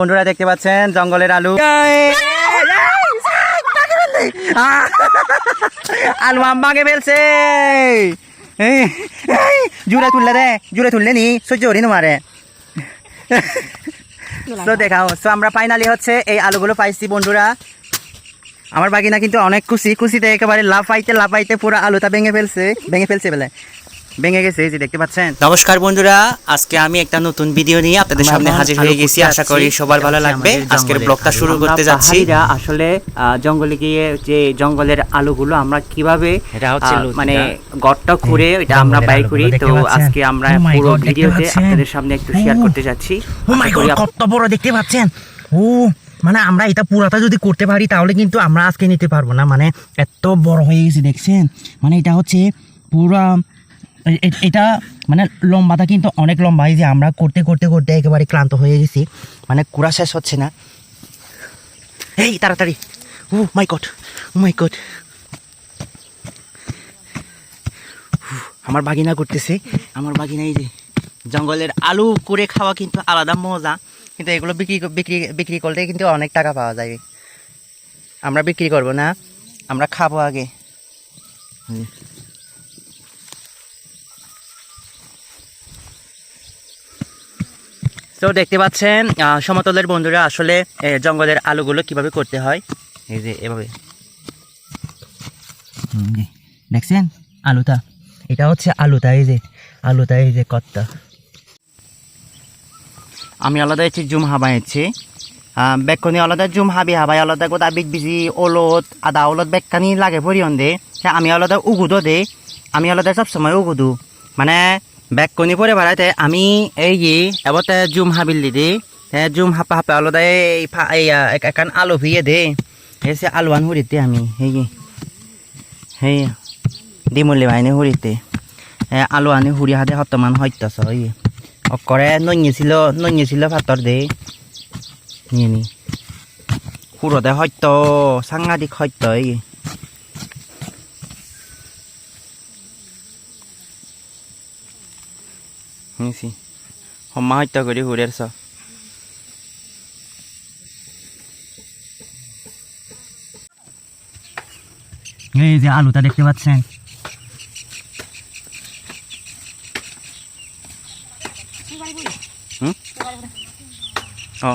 বন্ধুরা দেখতে পাচ্ছেন, জঙ্গলের আলু। আলু আম্মাকে ফেলছে। জুড়ে তুললে রে জুড়ে তুললে নি, সহ্য করি মারে। তো দেখাও, তো আমরা ফাইনালি হচ্ছে এই আলুগুলো পাইছি বন্ধুরা। আমার বাগিনা কিন্তু অনেক খুশি, খুশিতে একেবারে লাফাইতে লাফাইতে পুরো আলুটা ভেঙে ফেলছে ভেঙে ফেলছে বেলে। ভেঙে গেছে এই যে দেখতে পাচ্ছেন? নমস্কার বন্ধুরা আজকে আমি একটা নতুন ভিডিও নিয়ে আপনাদের সামনে হাজির হয়ে গেছি। আশা করি সবার ভালো লাগবে। আজকের ব্লগটা শুরু করতে যাচ্ছি। আসলে জঙ্গলে গিয়ে যে জঙ্গলের আলুগুলো আমরা কীভাবে এটা হচ্ছে মানে গর্ত খুঁড়ে এটা আমরা বাই করি। তো আজকে আমরা Oh পুরো ভিডিওতে আপনাদের সামনে একটু শেয়ার Oh. করতে যাচ্ছি। ও মাই গড কত বড় দেখতে পাচ্ছেন। ও মানে আমরা এটা পুরাটা যদি করতে পারি তাহলে কিন্তু আমরা আজকে নিতে পারব না। মানে এত বড় হয়ে গেছে দেখছেন? মানে এটা হচ্ছে পুরা এটা মানে লম্বাটা কিন্তু অনেক লম্বা। এই যে আমরা করতে করতে করতে একেবারে ক্লান্ত হয়ে গেছি। মানে কুড়া শেষ হচ্ছে না। এই, তাড়াতাড়ি। Oh my god my god. আমার বাগিনা করতেছে। আমার বাগিনা এই যে জঙ্গলের আলু করে খাওয়া কিন্তু আলাদা মজা। কিন্তু এগুলো বিক্রি বিক্রি বিক্রি করলে কিন্তু অনেক টাকা পাওয়া যায়। আমরা বিক্রি করব না। আমরা খাব আগে। তো দেখতে পাচ্ছেন সমতলের বন্ধুরা আসলে জঙ্গলের আলুগুলো কীভাবে করতে হয়? এই যে এভাবে। দেখছেন? আলুটা। এটা হচ্ছে আলুটা এই যে আলুটা এই যে কত্তা। আমি আলাদা হচ্ছে জুম হাবাইছি বেকনি আলাদা জুম হাবি হাবাই আলাদা গোটা বিগ বিজি ওলত আদা ওলত বেকানি লাগে পরিয়ন দে। আমি আলাদা উগুদো দে। আমি আলাদা সবসময় উগুদু। মানে ব্যাগ কোনি পরে ভাড়াতে আমি এই গি এবারে জুম হাবিল দিদি জুম হাপা হাপা আলো দেয় একান আলো ভিয়ে দে হেসে আলো আন হরিতে আমি এই হে ডিমলি বাইনে হরিতে হ্যাঁ আলো আনি হুড়ি হাতে হতমান হইতাস ওই অকরে নইয়েছিল নইয়েছিল ভাতর দে নিয়ে নি হুরদে হয়তো সাংঘাতিক সত্য এই শুনিছি সমা হত্যা করে হুড়ের চ এই যে আলুটা দেখতে পাচ্ছেন। ও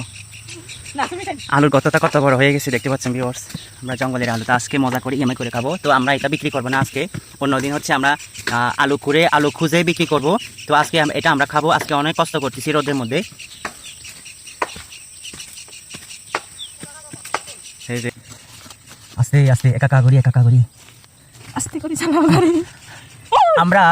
আলুর কতটা কত বড় হয়ে গেছে দেখতে পাচ্ছেন ভিউয়ার্স আমরা জঙ্গলের আলু আলুটা আজকে মজা করে ইএমআই করে খাব। তো আমরা এটা বিক্রি করব না আজকে। অন্যদিন হচ্ছে আমরা আলু খুঁড়ে আলু খুঁজে বিক্রি করব। তো আজকে এটা আমরা খাব। আজকে অনেক কষ্ট করতেছি রোদের মধ্যে। আস্তে আস্তে একা কাগরি একা কাগরি আস্তে করে আমরা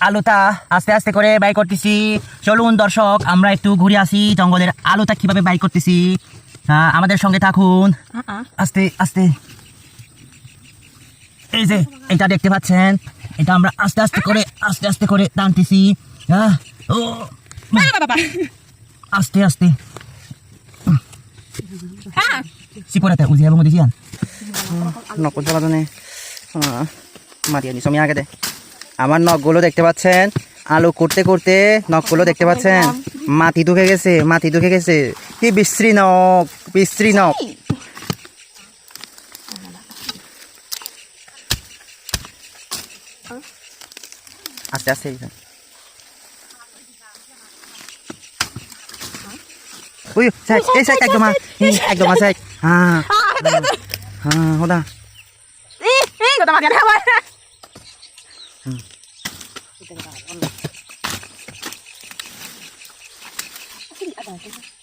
আলুটা আস্তে আস্তে করে বাই করতেছি। চলুন দর্শক আমরা একটু ঘুরে আসি জঙ্গলের আলুটা কীভাবে বাই করতেছি। আমাদের সঙ্গে থাকুন। আস্তে আস্তে। এই যে এটা দেখতে পাচ্ছেন। এটা আমরা আস্তে আস্তে করে আস্তে আস্তে করে টানতেছি। ও আস্তে আস্তে। আমি আগে দে। আমার নখগুলো দেখতে পাচ্ছেন আলু করতে করতে নখগুলো দেখতে পাচ্ছেন মাটি ঢুকে গেছে মাটি ঢুকে গেছে কি বিশ্রী নখ বিশ্রী নখ আস্তে আস্তে এই সাইড একদম একদম হ্যাঁ হ্যাঁ এই এই কথা মাঝে খাবার